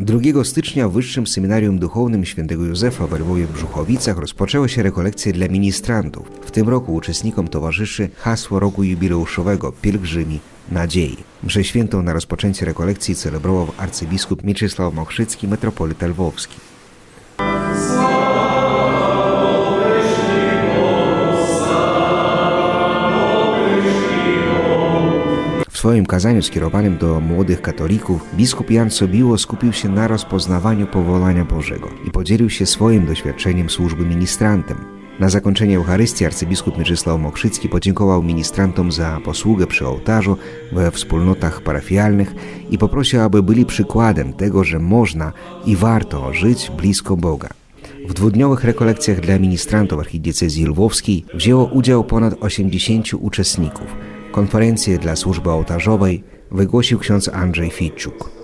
2 stycznia w Wyższym Seminarium Duchownym Świętego Józefa w Lwowie Brzuchowicach rozpoczęły się rekolekcje dla ministrantów. W tym roku uczestnikom towarzyszy hasło roku jubileuszowego Pielgrzymi Nadziei. Mszę świętą na rozpoczęcie rekolekcji celebrował arcybiskup Mieczysław Mochrzycki, metropolita lwowski. Swoim kazaniu skierowanym do młodych katolików biskup Jan Sobiło skupił się na rozpoznawaniu powołania Bożego i podzielił się swoim doświadczeniem służby ministrantem. Na zakończenie Eucharystii arcybiskup Mieczysław Mokrzycki podziękował ministrantom za posługę przy ołtarzu we wspólnotach parafialnych i poprosił, aby byli przykładem tego, że można i warto żyć blisko Boga. W dwudniowych rekolekcjach dla ministrantów archidiecezji lwowskiej wzięło udział ponad 80 uczestników. Konferencję dla służby ołtarzowej wygłosił ksiądz Andrzej Fitczuk.